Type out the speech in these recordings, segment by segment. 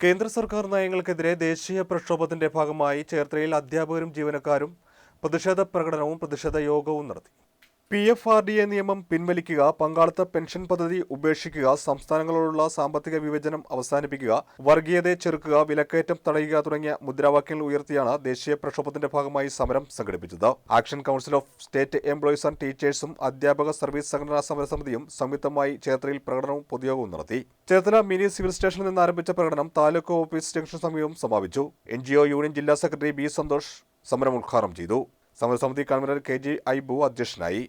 കേന്ദ്ര സർക്കാർ നയങ്ങൾക്കെതിരെ ദേശീയ പ്രക്ഷോഭത്തിന്റെ ഭാഗമായി ചേർത്തലയിൽ അധ്യാപകരും ജീവനക്കാരും പ്രതിഷേധ പ്രകടനവും പ്രതിഷേധ യോഗവും നടത്തി. P F R D A നിയമം പിൻവലിക്കുക പങ്കാളിത്ത പെൻഷൻ പദ്ധതി ഉപേക്ഷിക്കുക സംസ്ഥാനങ്ങളോടുള്ള സാമ്പത്തിക വിവേചനം അവസാനിപ്പിക്കുക വർഗീയതയെ ചെറുക്കുക വിലക്കയറ്റം തടയുക തുടങ്ങിയ മുദ്രാവാക്യങ്ങൾ ഉയർത്തിയാണ് ദേശീയ പ്രക്ഷോഭത്തിന്റെ ഭാഗമായി സമരം സംഘടിപ്പിച്ചത്. Action council of state employees and ടീച്ചേഴ്സും അധ്യാപക സർവീസ് സംഘടനാ സമരസമിതിയും സംയുക്തമായി ചേർത്തലയിൽ പ്രകടനവും പൊതുയോഗവും നടത്തി. ചേർത്തല മിനി സിവിൽ സ്റ്റേഷനിൽ നിന്ന് ആരംഭിച്ച പ്രകടനം താലൂക്ക് ഓഫീസ് ജംഗ്ഷൻ സമീപം സമാപിച്ചു. എൻ യൂണിയൻ ജില്ലാ സെക്രട്ടറി ബി സന്തോഷ് സമരം ഉദ്ഘാടനം ചെയ്തു. സമരസമിതി കൺവീനർ കെ ജി ഐബു അധ്യക്ഷനായി.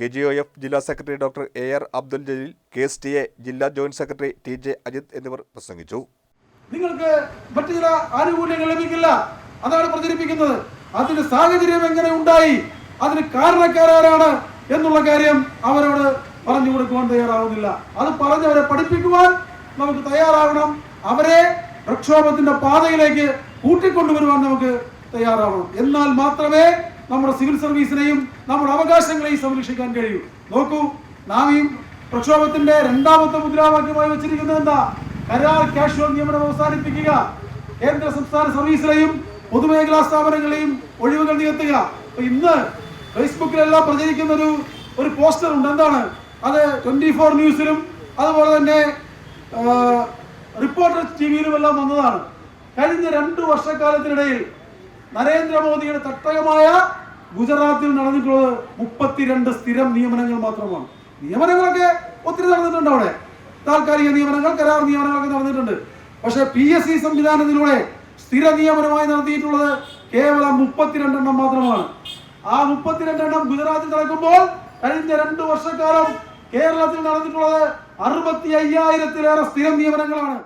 കെ ജി ഒ എഫ് ജില്ലാ secretary doctor A R Abdul Jaleel K S T A ജില്ലാ joint secretary T J Ajith എന്നിവർ പ്രസംഗിച്ചു. നിങ്ങൾക്ക് മറ്റു ചില ആനുകൂല്യങ്ങൾ ലഭിക്കില്ല. അതാണ് പ്രചരിപ്പിക്കുന്നത്. അതിന് സാഹചര്യം എങ്ങനെ ഉണ്ടായി? അതിന് കാരണക്കാരാരാണ് എന്നുള്ള കാര്യം അവരോട് പറഞ്ഞു കൊടുക്കുവാൻ തയ്യാറാവുന്നില്ല. അത് പറഞ്ഞവരെ പഠിപ്പിക്കുവാൻ നമുക്ക് തയ്യാറാവണം. അവരെ പ്രക്ഷോഭത്തിന്റെ പാതയിലേക്ക് കൂട്ടിക്കൊണ്ടുവരുവാൻ നമുക്ക് തയ്യാറാവണം. എന്നാൽ മാത്രമേ നമ്മുടെ സിവിൽ സർവീസിനെയും നമ്മുടെ അവകാശങ്ങളെയും സംരക്ഷിക്കാൻ കഴിയൂ. നോക്കൂ നാം ഈ പ്രക്ഷോഭത്തിന്റെ രണ്ടാമത്തെ മുദ്രാവാക്യമായി വെച്ചിരിക്കുന്നത് എന്താ? കരാർ കാഷ്വൽ നിയമനം അവസാനിപ്പിക്കുക. കേന്ദ്ര സംസ്ഥാന സർവീസിലെയും പൊതുമേഖലാ സ്ഥാപനങ്ങളെയും ഒഴിവുകൾ നികത്തുക. ഇന്ന് ഫേസ്ബുക്കിലെല്ലാം പ്രചരിക്കുന്ന ഒരു ഒരു പോസ്റ്റർ ഉണ്ട്. എന്താണ്? അത് ട്വന്റി ഫോർ ന്യൂസിലും അതുപോലെ തന്നെ റിപ്പോർട്ടർ ടി വിയിലും എല്ലാം വന്നതാണ്. കഴിഞ്ഞ രണ്ടു വർഷക്കാലത്തിനിടയിൽ നരേന്ദ്രമോദിയുടെ തട്ടകമായ ഗുജറാത്തിൽ നടന്നിട്ടുള്ളത് മുപ്പത്തിരണ്ട് സ്ഥിരം നിയമനങ്ങൾ മാത്രമാണ്. നിയമനങ്ങളൊക്കെ ഒത്തിരി നടന്നിട്ടുണ്ട് അവിടെ. താൽക്കാലിക നിയമനങ്ങൾ കരാർ നിയമനങ്ങളൊക്കെ നടന്നിട്ടുണ്ട്. പക്ഷെ പി എസ് സി സംവിധാനത്തിലൂടെ സ്ഥിര നിയമനമായി നടത്തിയിട്ടുള്ളത് കേവലം മുപ്പത്തിരണ്ടെണ്ണം മാത്രമാണ്. ആ മുപ്പത്തിരണ്ടെണ്ണം ഗുജറാത്തിൽ നടക്കുമ്പോൾ കഴിഞ്ഞ രണ്ടു വർഷക്കാലം കേരളത്തിൽ നടന്നിട്ടുള്ളത് അറുപത്തി അയ്യായിരത്തിലേറെ സ്ഥിരം നിയമനങ്ങളാണ്.